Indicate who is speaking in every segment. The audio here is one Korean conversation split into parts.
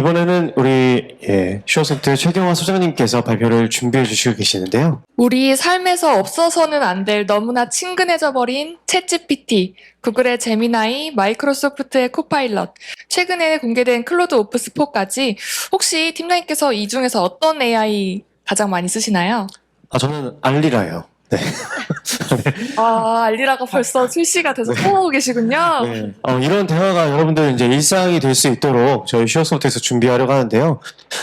Speaker 1: 이번에는 우리 예, 슈어소프트 최경화 소장님께서 발표를 준비해 주시고 계시는데요.
Speaker 2: 우리 삶에서 없어서는 안 될 너무나 친근해져 버린 챗GPT, 구글의 제미나이, 마이크로소프트의 코파일럿, 최근에 공개된 클로드 오프스 4까지 혹시 팀장님께서 이 중에서 어떤 AI 가장 많이 쓰시나요?
Speaker 1: 아 저는 알리라요. 네.
Speaker 2: 아, 알리라가 벌써 출시가 돼서 통하고 계시군요.
Speaker 1: 네. 어, 이런 대화가 여러분들 이제 일상이 될 수 있도록 저희 슈어소프트에서 준비하려고 하는데요.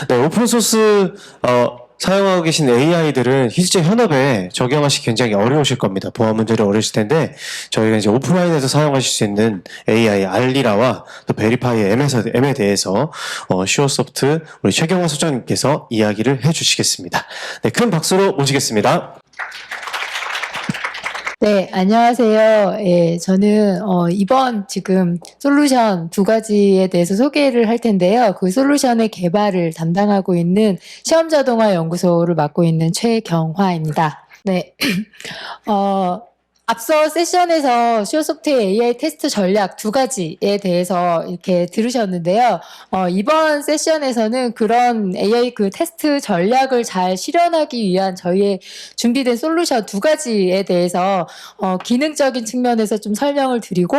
Speaker 1: 네, 오픈 소스 어, 사용하고 계신 AI들은 실제 현업에 적용하시 굉장히 어려우실 겁니다. 보안 문제를 어려우실 텐데 저희가 이제 오프라인에서 사용하실 수 있는 AI 알리라와 또 베리파이 M에서, M에 대해서 어, 슈어소프트 우리 최경화 소장님께서 이야기를 해주시겠습니다. 네, 큰 박수로 모시겠습니다.
Speaker 3: 네, 안녕하세요. 예, 저는 어, 이번 지금 솔루션 두 가지에 대해서 소개를 할 텐데요. 그 솔루션의 개발을 담당하고 있는 시험자동화 연구소를 맡고 있는 최경화입니다. 네, 어, 앞서 세션에서 슈어소프트의 AI 테스트 전략 두 가지에 대해서 이렇게 들으셨는데요. 어, 이번 세션에서는 그런 AI 그 테스트 전략을 잘 실현하기 위한 저희의 준비된 솔루션 두 가지에 대해서 어, 기능적인 측면에서 좀 설명을 드리고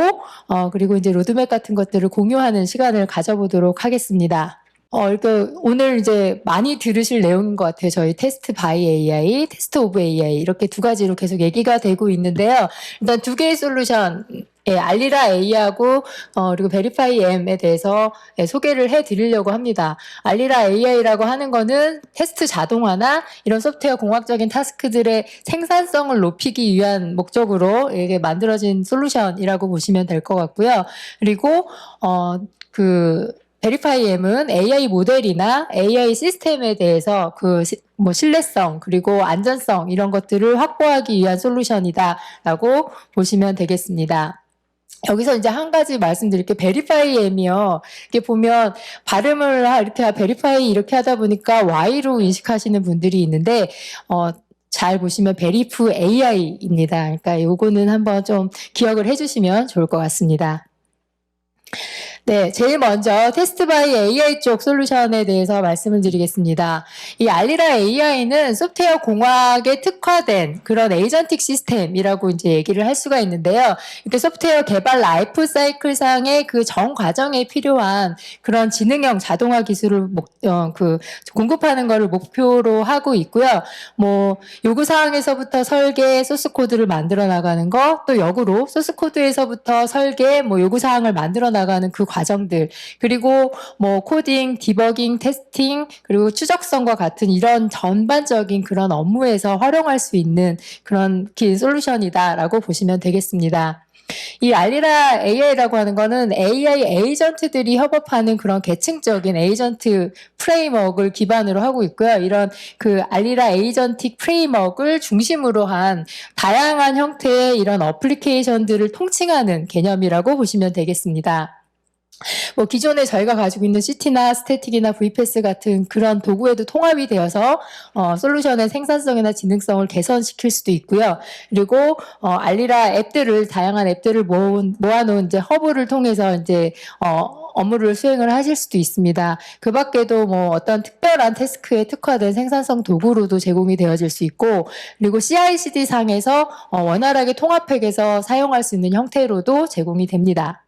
Speaker 3: 어, 그리고 이제 로드맵 같은 것들을 공유하는 시간을 가져보도록 하겠습니다. 어, 이렇게 오늘 이제 많이 들으실 내용인 것 같아요. 저희 테스트 바이 AI, 테스트 오브 AI 이렇게 두 가지로 계속 얘기가 되고 있는데요. 일단 두 개의 솔루션 예, 알리라 A하고 어, 그리고 베리파이 M에 대해서 예, 소개를 해드리려고 합니다. 알리라 AI라고 하는 거는 테스트 자동화나 이런 소프트웨어 공학적인 타스크들의 생산성을 높이기 위한 목적으로 이게 만들어진 솔루션이라고 보시면 될 것 같고요. 그리고 어, 그 베리파이엠은 AI 모델이나 AI 시스템에 대해서 그 뭐 신뢰성 그리고 안전성 이런 것들을 확보하기 위한 솔루션이다라고 보시면 되겠습니다. 여기서 이제 한 가지 말씀드릴 게 베리파이엠이요. 이렇게 보면 발음을 하- 이렇게 베리파이 이렇게 하다 보니까 Y로 인식하시는 분들이 있는데 어, 잘 보시면 베리프 AI입니다. 그러니까 요거는 한번 좀 기억을 해주시면 좋을 것 같습니다. 네, 제일 먼저 테스트 바이 AI 쪽 솔루션에 대해서 말씀을 드리겠습니다. 이 알리라 AI는 소프트웨어 공학에 특화된 그런 에이전틱 시스템이라고 이제 얘기를 할 수가 있는데요. 이렇게 소프트웨어 개발 라이프 사이클 상의 그 전 과정에 필요한 그런 지능형 자동화 기술을 목, 어, 그 공급하는 것을 목표로 하고 있고요. 뭐 요구 사항에서부터 설계, 소스 코드를 만들어 나가는 거, 또 역으로 소스 코드에서부터 설계, 뭐 요구 사항을 만들어 나가는 그 과정 들, 그리고 뭐 코딩, 디버깅, 테스팅, 그리고 추적성과 같은 이런 전반적인 그런 업무에서 활용할 수 있는 그런 긴 솔루션이다라고 보시면 되겠습니다. 이 알리라 AI라고 하는 거는 AI 에이전트들이 협업하는 그런 계층적인 에이전트 프레임워크를 기반으로 하고 있고요. 이런 그 알리라 에이전틱 프레임워크를 중심으로 한 다양한 형태의 이런 어플리케이션들을 통칭하는 개념이라고 보시면 되겠습니다. 뭐 기존에 저희가 가지고 있는 CT나 스태틱이나 VPS 같은 그런 도구에도 통합이 되어서 어, 솔루션의 생산성이나 지능성을 개선시킬 수도 있고요. 그리고 어, 알리라 앱들을 다양한 앱들을 모은, 모아놓은 이제 허브를 통해서 이제 어, 업무를 수행을 하실 수도 있습니다. 그 밖에도 뭐 어떤 특별한 태스크에 특화된 생산성 도구로도 제공이 되어질 수 있고, 그리고 CI/CD 상에서 어, 원활하게 통합팩에서 사용할 수 있는 형태로도 제공이 됩니다.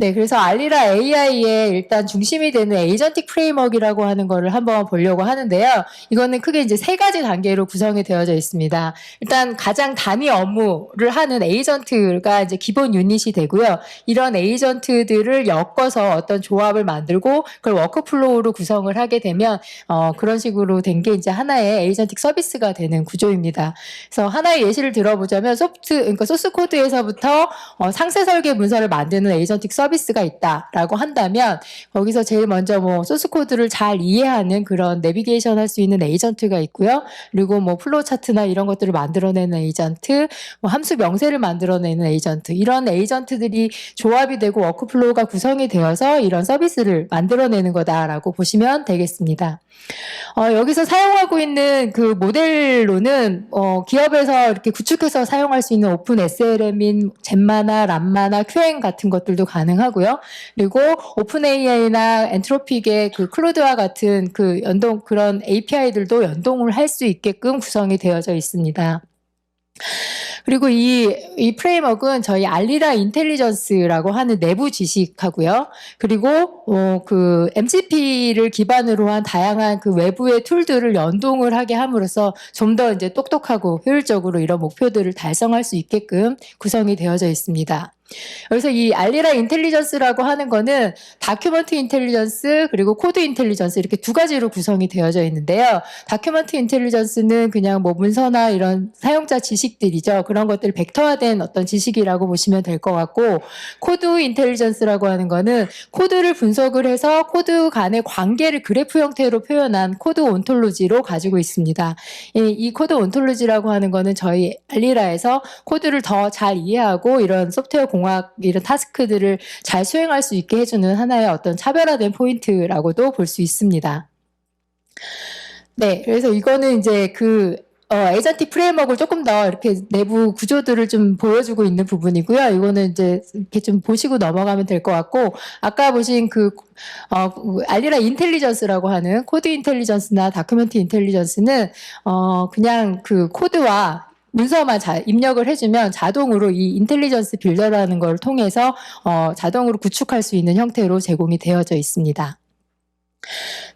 Speaker 3: 네, 그래서 알리라 AI의 일단 중심이 되는 에이전틱 프레임워크라고 하는 거를 한번 보려고 하는데요. 이거는 크게 이제 세 가지 단계로 구성이 되어져 있습니다. 일단 가장 단위 업무를 하는 에이전트가 이제 기본 유닛이 되고요. 이런 에이전트들을 엮어서 어떤 조합을 만들고 그걸 워크플로우로 구성을 하게 되면 어, 그런 식으로 된 게 이제 하나의 에이전틱 서비스가 되는 구조입니다. 그래서 하나의 예시를 들어보자면 소프트, 그러니까 소스 코드에서부터 어, 상세 설계 문서를 만드는 에이전틱 서비스 가 있다라고 한다면 거기서 제일 먼저 뭐 소스 코드를 잘 이해하는 그런 내비게이션 할 수 있는 에이전트가 있고요. 그리고 뭐 플로우 차트나 이런 것들을 만들어내는 에이전트, 뭐 함수 명세를 만들어내는 에이전트 이런 에이전트들이 조합이 되고 워크플로우가 구성이 되어서 이런 서비스를 만들어내는 거다라고 보시면 되겠습니다. 어, 여기서 사용하고 있는 그 모델로는 어, 기업에서 이렇게 구축해서 사용할 수 있는 오픈 SLM인 젠마나 람마나 같은 같은 것들도 가능 하고요. 그리고 오픈 AI나 엔트로픽의 그 클로드와 같은 그 연동 그런 API들도 연동을 할 수 있게끔 구성이 되어져 있습니다. 그리고 이, 이 프레임워크는 저희 알리라 인텔리전스라고 하는 내부 지식하고요. 그리고, 어, 그 MCP를 기반으로 한 다양한 그 외부의 툴들을 연동을 하게 함으로써 좀 더 이제 똑똑하고 효율적으로 이런 목표들을 달성할 수 있게끔 구성이 되어져 있습니다. 그래서 이 알리라 인텔리전스라고 하는 거는 다큐먼트 인텔리전스 그리고 코드 인텔리전스 이렇게 두 가지로 구성이 되어져 있는데요. 다큐먼트 인텔리전스는 그냥 뭐 문서나 이런 사용자 지식들이죠. 그런 것들 벡터화된 어떤 지식이라고 보시면 될 것 같고 코드 인텔리전스라고 하는 거는 코드를 분석을 해서 코드 간의 관계를 그래프 형태로 표현한 코드 온톨로지로 가지고 있습니다. 이, 이 코드 온톨로지라고 하는 거는 저희 알리라에서 코드를 더 잘 이해하고 이런 소프트웨어 공학 이런 타스크들을 잘 수행할 수 있게 해주는 하나의 어떤 차별화된 포인트라고도 볼 수 있습니다. 네, 그래서 이거는 이제 그 어, 에이전틱 프레임워크를 조금 더 이렇게 내부 구조들을 좀 보여주고 있는 부분이고요. 이거는 이제 이렇게 좀 보시고 넘어가면 될 것 같고, 아까 보신 그, 어, 그 알리라 인텔리전스라고 하는 코드 인텔리전스나 다큐멘트 인텔리전스는, 어, 그냥 그 코드와 문서만 잘 입력을 해주면 자동으로 이 인텔리전스 빌더라는 걸 통해서 어, 자동으로 구축할 수 있는 형태로 제공이 되어져 있습니다.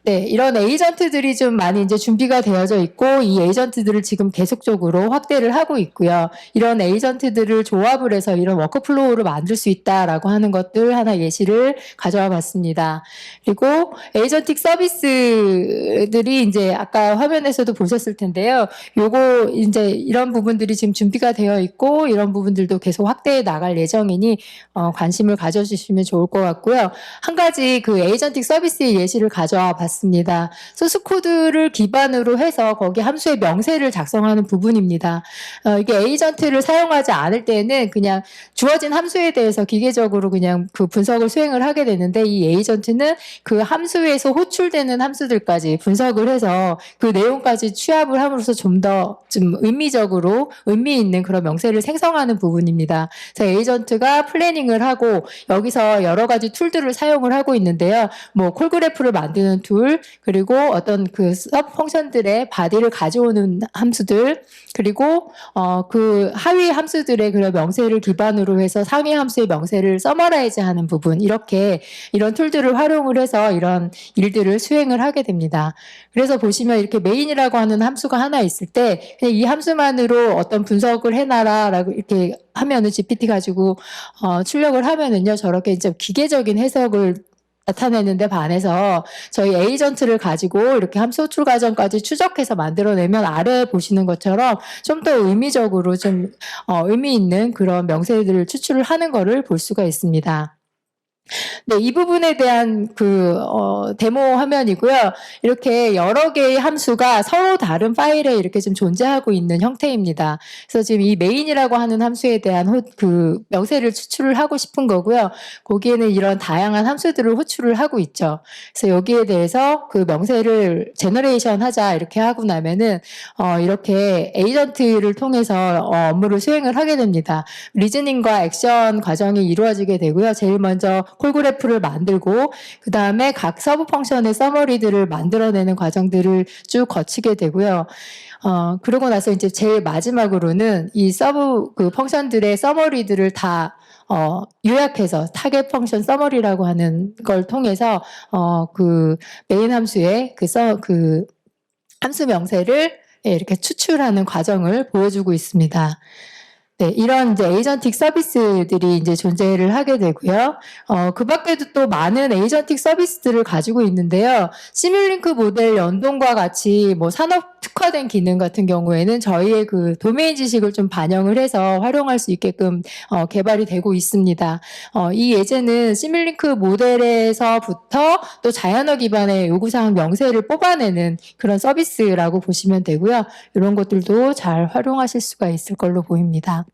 Speaker 3: 네, 이런 에이전트들이 좀 많이 이제 준비가 되어져 있고 이 에이전트들을 지금 계속적으로 확대를 하고 있고요. 이런 에이전트들을 조합을 해서 이런 워크플로우를 만들 수 있다라고 하는 것들 하나 예시를 가져와 봤습니다. 그리고 에이전틱 서비스들이 이제 아까 화면에서도 보셨을 텐데요. 요거 이제 이런 부분들이 지금 준비가 되어 있고 이런 부분들도 계속 확대해 나갈 예정이니 어, 관심을 가져주시면 좋을 것 같고요. 한 가지 그 에이전틱 서비스의 예시를 가져와 봤습니다. 소스 코드를 기반으로 해서 거기 함수의 명세를 작성하는 부분입니다. 어, 이게 에이전트를 사용하지 않을 때는 그냥 주어진 함수에 대해서 기계적으로 그냥 그 분석을 수행을 하게 되는데 이 에이전트는 그 함수에서 호출되는 함수들까지 분석을 해서 그 내용까지 취합을 함으로써 좀 더좀 의미적으로 의미 있는 그런 명세를 생성하는 부분입니다. 그래서 에이전트가 플래닝을 하고 여기서 여러 가지 툴들을 사용을 하고 있는데요. 뭐 콜그래프를 만드는 툴 그리고 어떤 그 서브 펑션들의 바디를 가져오는 함수들 그리고 어 그 하위 함수들의 그런 명세를 기반으로 해서 상위 함수의 명세를 서머라이즈 하는 부분 이렇게 이런 툴들을 활용을 해서 이런 일들을 수행을 하게 됩니다. 그래서 보시면 이렇게 메인이라고 하는 함수가 하나 있을 때 그냥 이 함수만으로 어떤 분석을 해놔라라고 이렇게 하면은 GPT 가지고 어, 출력을 하면은요 저렇게 이제 기계적인 해석을 나타내는데 반해서 저희 에이전트를 가지고 이렇게 함수 호출 과정까지 추적해서 만들어내면 아래 보시는 것처럼 좀 더 의미적으로 좀 어, 의미 있는 그런 명세들을 추출을 하는 거를 볼 수가 있습니다. 네, 이 부분에 대한 그 어, 데모 화면이고요. 이렇게 여러 개의 함수가 서로 다른 파일에 이렇게 좀 존재하고 있는 형태입니다. 그래서 지금 이 메인이라고 하는 함수에 대한 호, 그 명세를 추출을 하고 싶은 거고요. 거기에는 이런 다양한 함수들을 호출을 하고 있죠. 그래서 여기에 대해서 그 명세를 제너레이션 하자 이렇게 하고 나면은 어, 이렇게 에이전트를 통해서 어, 업무를 수행을 하게 됩니다. 리즈닝과 액션 과정이 이루어지게 되고요. 제일 먼저 콜그래프를 만들고 그 다음에 각 서브 펑션의 서머리들을 만들어내는 과정들을 쭉 거치게 되고요. 어, 그러고 나서 이제 제일 마지막으로는 이 서브 그 펑션들의 서머리들을 다 어, 요약해서 타겟 펑션 서머리라고 하는 걸 통해서 어, 그 메인 함수의 그 서, 그 함수 명세를 예, 이렇게 추출하는 과정을 보여주고 있습니다. 네, 이런 이제 에이전틱 서비스들이 이제 존재를 하게 되고요. 어, 그 밖에도 또 많은 에이전틱 서비스들을 가지고 있는데요. 시뮬링크 모델 연동과 같이 뭐 산업 특화된 기능 같은 경우에는 저희의 그 도메인 지식을 좀 반영을 해서 활용할 수 있게끔 어, 개발이 되고 있습니다. 어, 이 예제는 시뮬링크 모델에서부터 또 자연어 기반의 요구사항 명세를 뽑아내는 그런 서비스라고 보시면 되고요. 이런 것들도 잘 활용하실 수가 있을 걸로 보입니다.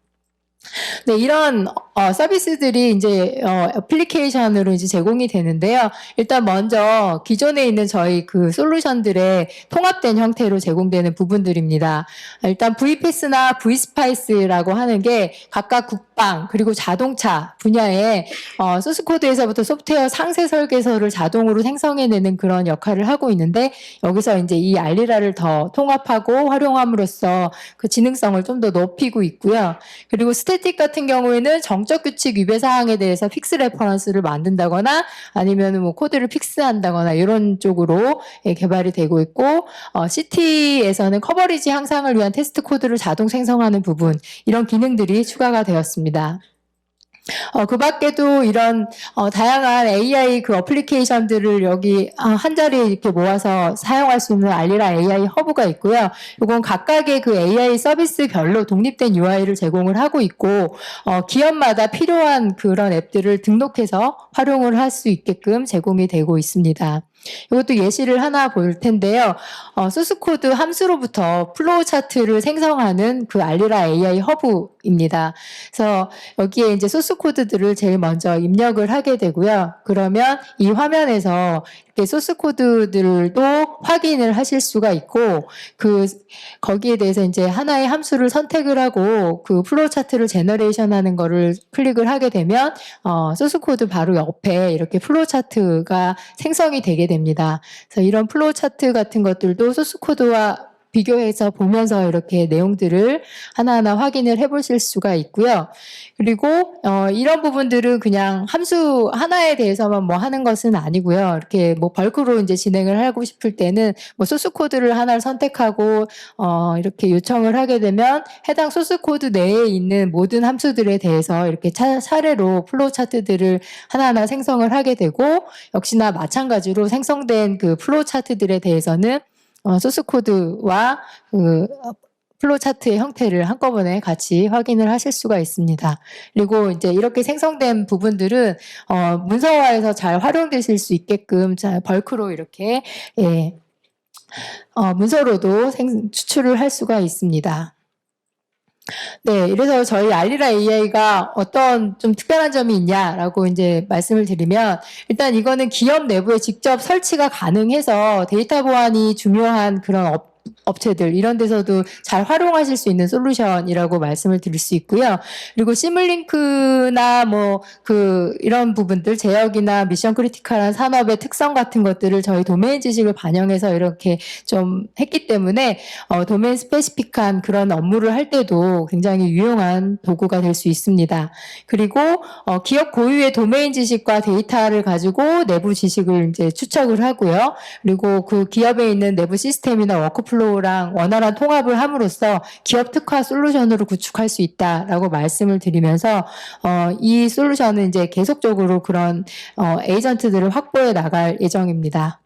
Speaker 3: 네, 이런 어, 서비스들이 이제 어, 애플리케이션으로 이제 제공이 되는데요. 일단 먼저 기존에 있는 저희 그 솔루션들의 통합된 형태로 제공되는 부분들입니다. 일단 VPS나 V스파이스라고 하는 게 각각 국방 그리고 자동차 분야에 어, 소스 코드에서부터 소프트웨어 상세 설계서를 자동으로 생성해내는 그런 역할을 하고 있는데 여기서 이제 이 알리라를 더 통합하고 활용함으로써 그 지능성을 좀 더 높이고 있고요. 그리고 스태 틱 같은 경우에는 정적 규칙 위배 사항에 대해서 픽스 레퍼런스를 만든다거나 아니면 뭐 코드를 픽스한다거나 이런 쪽으로 예, 개발이 되고 있고 어, CT에서는 커버리지 향상을 위한 테스트 코드를 자동 생성하는 부분 이런 기능들이 추가가 되었습니다. 어, 그 밖에도 이런, 어, 다양한 AI 그 어플리케이션들을 여기 아, 한 자리에 이렇게 모아서 사용할 수 있는 알리라 AI 허브가 있고요. 이건 각각의 그 AI 서비스별로 독립된 UI를 제공을 하고 있고, 어, 기업마다 필요한 그런 앱들을 등록해서 활용을 할 수 있게끔 제공이 되고 있습니다. 이것도 예시를 하나 볼 텐데요. 어, 소스코드 함수로부터 플로우 차트를 생성하는 그 알리라 AI 허브입니다. 그래서 여기에 이제 소스 코드들을 제일 먼저 입력을 하게 되고요. 그러면 이 화면에서 소스 코드들도 확인을 하실 수가 있고 그 거기에 대해서 이제 하나의 함수를 선택을 하고 그 플로우 차트를 제너레이션 하는 거를 클릭을 하게 되면 어, 소스 코드 바로 옆에 이렇게 플로우 차트가 생성이 되게 됩니다. 그래서 이런 플로우 차트 같은 것들도 소스 코드와 비교해서 보면서 이렇게 내용들을 하나하나 확인을 해보실 수가 있고요. 그리고 어, 이런 부분들은 그냥 함수 하나에 대해서만 뭐 하는 것은 아니고요. 이렇게 뭐 벌크로 이제 진행을 하고 싶을 때는 뭐 소스 코드를 하나를 선택하고 어, 이렇게 요청을 하게 되면 해당 소스 코드 내에 있는 모든 함수들에 대해서 이렇게 차, 차례로 플로우 차트들을 하나하나 생성을 하게 되고 역시나 마찬가지로 생성된 그 플로우 차트들에 대해서는 어, 소스 코드와 그 어, 플로우 차트의 형태를 한꺼번에 같이 확인을 하실 수가 있습니다. 그리고 이제 이렇게 생성된 부분들은 어, 문서화에서 잘 활용되실 수 있게끔 잘 벌크로 이렇게 예, 어, 문서로도 생, 추출을 할 수가 있습니다. 네, 그래서 저희 알리라 AI가 어떤 좀 특별한 점이 있냐라고 이제 말씀을 드리면 일단 이거는 기업 내부에 직접 설치가 가능해서 데이터 보안이 중요한 그런 업 업체들 이런 데서도 잘 활용하실 수 있는 솔루션이라고 말씀을 드릴 수 있고요. 그리고 시뮬링크나 뭐 그 이런 부분들 제약이나 미션 크리티컬한 산업의 특성 같은 것들을 저희 도메인 지식을 반영해서 이렇게 좀 했기 때문에 어, 도메인 스페시픽한 그런 업무를 할 때도 굉장히 유용한 도구가 될 수 있습니다. 그리고 어, 기업 고유의 도메인 지식과 데이터를 가지고 내부 지식을 이제 추적을 하고요. 그리고 그 기업에 있는 내부 시스템이나 워크플로 우랑 원활한 통합을 함으로써 기업 특화 솔루션으로 구축할 수 있다라고 말씀을 드리면서 어, 이 솔루션은 이제 계속적으로 그런 어, 에이전트들을 확보해 나갈 예정입니다.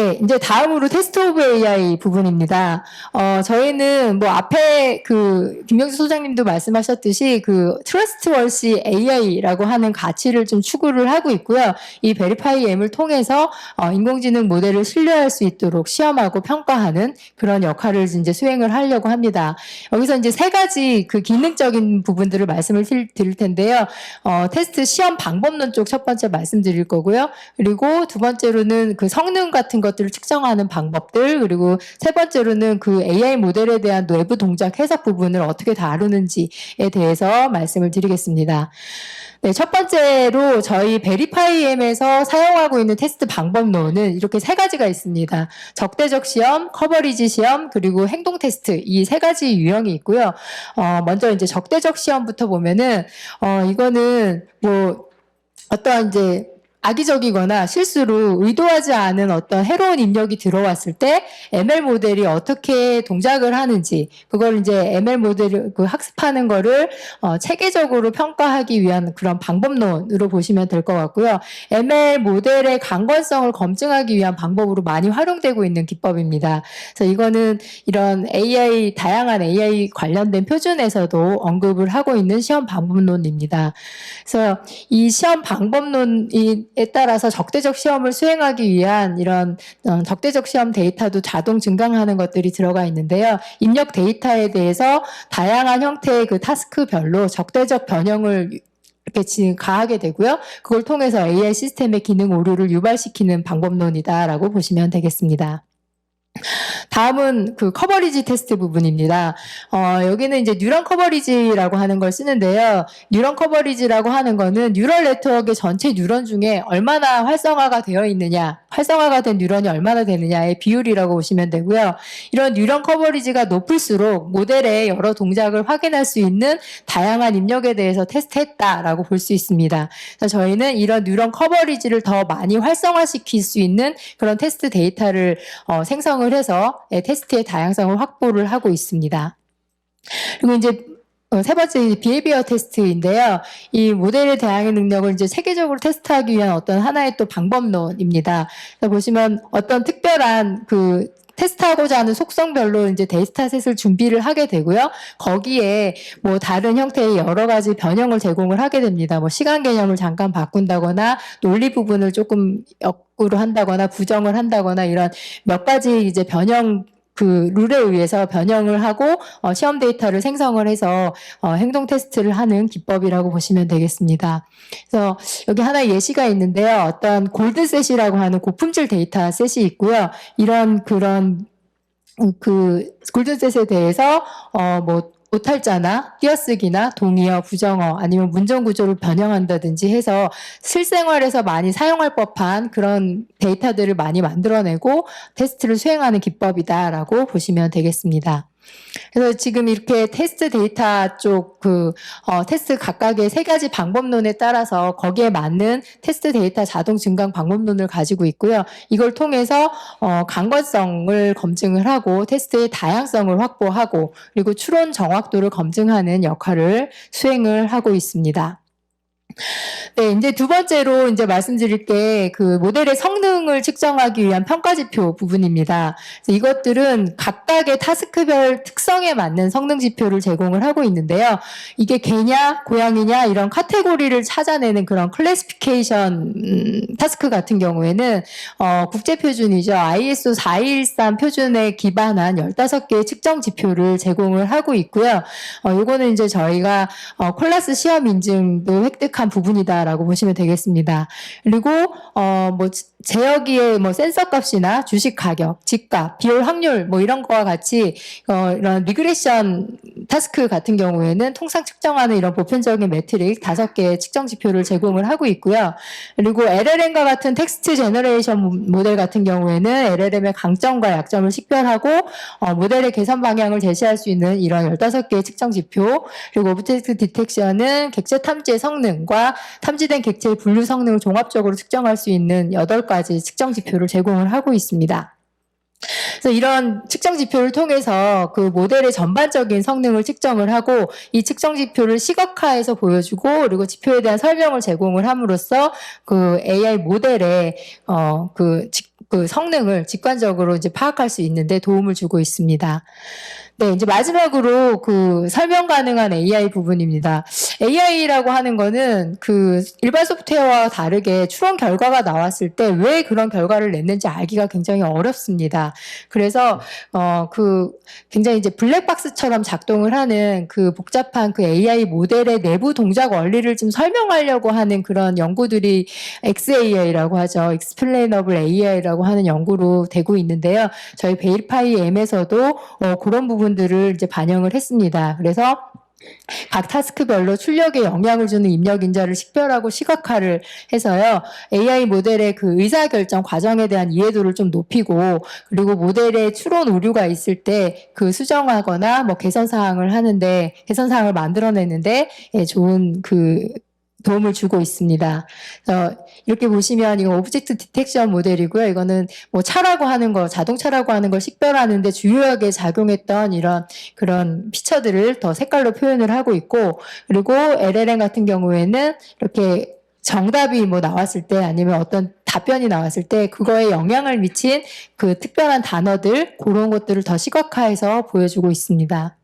Speaker 3: 네, 이제 다음으로 테스트 오브 AI 부분입니다. 어, 저희는 뭐 앞에 그 김명수 소장님도 말씀하셨듯이 그 트러스트월시 AI라고 하는 가치를 좀 추구를 하고 있고요. 이 베리파이 M을 통해서 어, 인공지능 모델을 신뢰할 수 있도록 시험하고 평가하는 그런 역할을 이제 수행을 하려고 합니다. 여기서 이제 세 가지 그 기능적인 부분들을 말씀을 드- 드릴 텐데요. 어, 테스트 시험 방법론 쪽 첫 번째 말씀드릴 거고요. 그리고 두 번째로는 그 성능 같은 것 들을 측정하는 방법들, 그리고 세 번째로는 그 AI 모델에 대한 내부 동작 해석 부분을 어떻게 다루는지에 대해서 말씀을 드리겠습니다. 네, 첫 번째로 저희 베리파이엠에서 사용하고 있는 테스트 방법론은 이렇게 세 가지가 있습니다. 적대적 시험, 커버리지 시험, 그리고 행동 테스트 이 세 가지 유형이 있고요. 어, 먼저 이제 적대적 시험부터 보면은 어, 이거는 뭐 어떠한 이제 악의적이거나 실수로 의도하지 않은 어떤 해로운 입력이 들어왔을 때 ML 모델이 어떻게 동작을 하는지 그걸 이제 ML 모델을 그 학습하는 거를 어, 체계적으로 평가하기 위한 그런 방법론으로 보시면 될 것 같고요. ML 모델의 강건성을 검증하기 위한 방법으로 많이 활용되고 있는 기법입니다. 그래서 이거는 이런 AI 다양한 AI 관련된 표준에서도 언급을 하고 있는 시험 방법론입니다. 그래서 이 시험 방법론에 따라서 적대적 시험을 수행하기 위한 이런 어, 적대적 시험 데이터도 자동 증강하는 것들이 들어가 있는데요. 입력 데이터에 대해서 다양한 형태의 그 타스크별로 적대적 변형을 이렇게 지금 가하게 되고요. 그걸 통해서 AI 시스템의 기능 오류를 유발시키는 방법론이다라고 보시면 되겠습니다. 다음은 그 커버리지 테스트 부분입니다. 어, 여기는 이제 뉴런 커버리지라고 하는 걸 쓰는데요. 뉴런 커버리지라고 하는 거는 뉴럴 네트워크의 전체 뉴런 중에 얼마나 활성화가 되어 있느냐, 활성화가 된 뉴런이 얼마나 되느냐의 비율이라고 보시면 되고요. 이런 뉴런 커버리지가 높을수록 모델의 여러 동작을 확인할 수 있는 다양한 입력에 대해서 테스트했다라고 볼 수 있습니다. 그래서 저희는 이런 뉴런 커버리지를 더 많이 활성화시킬 수 있는 그런 테스트 데이터를 어, 생성을 해서 예, 테스트의 다양성을 확보를 하고 있습니다. 그리고 이제 어, 세 번째 비헤비어 테스트인데요. 이 모델의 대항의 능력을 이제 세계적으로 테스트하기 위한 어떤 하나의 또 방법론입니다. 보시면 어떤 특별한 그 테스트하고자 하는 속성별로 이제 데이터셋을 준비를 하게 되고요. 거기에 뭐 다른 형태의 여러 가지 변형을 제공을 하게 됩니다. 뭐 시간 개념을 잠깐 바꾼다거나 논리 부분을 조금 역으로 한다거나 부정을 한다거나 이런 몇 가지 이제 변형 그 룰에 의해서 변형을 하고 어, 시험 데이터를 생성을 해서 어, 행동 테스트를 하는 기법이라고 보시면 되겠습니다. 그래서 여기 하나 예시가 있는데요. 어떤 골드셋이라고 하는 고품질 데이터 셋이 있고요. 이런 그런 음, 그 골든셋에 대해서 어뭐 오탈자나 띄어쓰기나 동의어, 부정어 아니면 문정 구조를 변형한다든지 해서 실생활에서 많이 사용할 법한 그런 데이터들을 많이 만들어내고 테스트를 수행하는 기법이다라고 보시면 되겠습니다. 그래서 지금 이렇게 테스트 데이터 쪽 그 어, 테스트 각각의 세 가지 방법론에 따라서 거기에 맞는 테스트 데이터 자동 증강 방법론을 가지고 있고요. 이걸 통해서 어, 강건성을 검증을 하고 테스트의 다양성을 확보하고 그리고 추론 정확도를 검증하는 역할을 수행을 하고 있습니다. 네, 이제 두 번째로 이제 말씀드릴 게 그 모델의 성능을 측정하기 위한 평가 지표 부분입니다. 이것들은 각각의 타스크별 특성에 맞는 성능 지표를 제공을 하고 있는데요. 이게 개냐, 고양이냐 이런 카테고리를 찾아내는 그런 클래시피케이션 음, 타스크 같은 경우에는 어, 국제 표준이죠. ISO 4213 표준에 기반한 15개의 측정 지표를 제공을 하고 있고요. 어, 요거는 이제 저희가 어, 콜라스 시험 인증도 획득한 부분이다라고 보시면 되겠습니다. 그리고 어 뭐 제어기의 뭐 센서 값이나 주식 가격, 집값, 비올 확률 뭐 이런 거와 같이 어 이런 리그레션 타스크 같은 경우에는 통상 측정하는 이런 보편적인 매트릭 다섯 개의 측정 지표를 제공을 하고 있고요. 그리고 LLM과 같은 텍스트 제너레이션 모델 같은 경우에는 LLM의 강점과 약점을 식별하고 어, 모델의 개선 방향을 제시할 수 있는 이런 15개의 측정 지표 그리고 오브젝트 디텍션은 객체 탐지의 성능 과 탐지된 객체의 분류 성능을 종합적으로 측정할 수 있는 8가지 측정 지표를 제공을 하고 있습니다. 그래서 이런 측정 지표를 통해서 그 모델의 전반적인 성능을 측정을 하고 이 측정 지표를 시각화해서 보여주고 그리고 지표에 대한 설명을 제공을 함으로써 그 AI 모델의 어그 그 성능을 직관적으로 이제 파악할 수 있는데 도움을 주고 있습니다. 네, 이제 마지막으로 그 설명 가능한 AI 부분입니다. AI라고 하는 거는 그 일반 소프트웨어와 다르게 추론 결과가 나왔을 때 왜 그런 결과를 냈는지 알기가 굉장히 어렵습니다. 그래서 어 그 굉장히 이제 블랙박스처럼 작동을 하는 그 복잡한 그 AI 모델의 내부 동작 원리를 좀 설명하려고 하는 그런 연구들이 XAI라고 하죠. Explainable AI라고 하는 연구로 되고 있는데요. 저희 베일파이 M에서도 어 그런 부분 들을 이제 반영을 했습니다. 그래서 각 타스크별로 출력에 영향을 주는 입력 인자를 식별하고 시각화를 해서요. AI 모델의 그 의사결정 과정에 대한 이해도를 좀 높이고 그리고 모델의 추론 오류가 있을 때 그 수정하거나 뭐 개선 사항을 하는데 개선 사항을 만들어내는데 예, 좋은 그 도움을 주고 있습니다. 그래서 이렇게 보시면 이거 오브젝트 디텍션 모델이고요. 이거는 뭐 차라고 하는 거, 자동차라고 하는 걸 식별하는데 주요하게 작용했던 이런 그런 피처들을 더 색깔로 표현을 하고 있고, 그리고 LLM 같은 경우에는 이렇게 정답이 뭐 나왔을 때 아니면 어떤 답변이 나왔을 때 그거에 영향을 미친 그 특별한 단어들, 그런 것들을 더 시각화해서 보여주고 있습니다.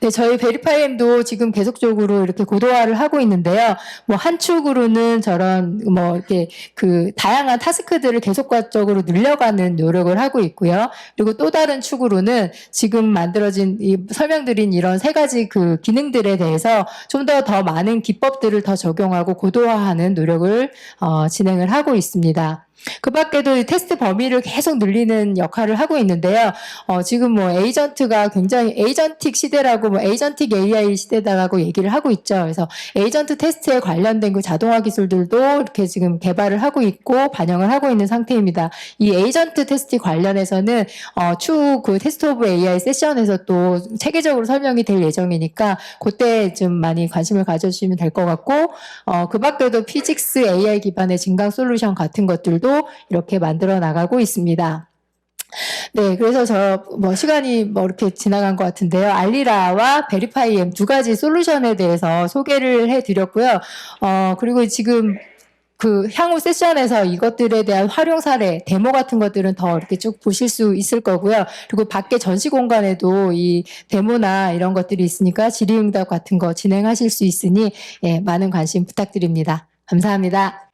Speaker 3: 네, 저희 베리파이엠도 지금 계속적으로 이렇게 고도화를 하고 있는데요. 뭐 한 축으로는 저런 뭐 이렇게 그 다양한 타스크들을 계속적으로 늘려가는 노력을 하고 있고요. 그리고 또 다른 축으로는 지금 만들어진 이 설명드린 이런 세 가지 그 기능들에 대해서 좀 더더 많은 기법들을 더 적용하고 고도화하는 노력을 어, 진행을 하고 있습니다. 그 밖에도 이 테스트 범위를 계속 늘리는 역할을 하고 있는데요. 어, 지금 뭐 에이전트가 굉장히 에이전틱 시대라고 뭐 에이전틱 AI 시대다라고 얘기를 하고 있죠. 그래서 에이전트 테스트에 관련된 그 자동화 기술들도 이렇게 지금 개발을 하고 있고 반영을 하고 있는 상태입니다. 이 에이전트 테스트 관련해서는 어, 추후 그 테스트 오브 AI 세션에서 또 체계적으로 설명이 될 예정이니까 그때 좀 많이 관심을 가져주시면 될 것 같고 어, 그 밖에도 피직스 AI 기반의 증강 솔루션 같은 것들도 이렇게 만들어 나가고 있습니다. 네, 그래서 저 뭐 시간이 뭐 이렇게 지나간 것 같은데요. 알리라와 베리파이엠 두 가지 솔루션에 대해서 소개를 해드렸고요. 어, 그리고 지금 그 향후 세션에서 이것들에 대한 활용 사례, 데모 같은 것들은 더 이렇게 쭉 보실 수 있을 거고요. 그리고 밖에 전시 공간에도 이 데모나 이런 것들이 있으니까 질의응답 같은 거 진행하실 수 있으니 예, 많은 관심 부탁드립니다. 감사합니다.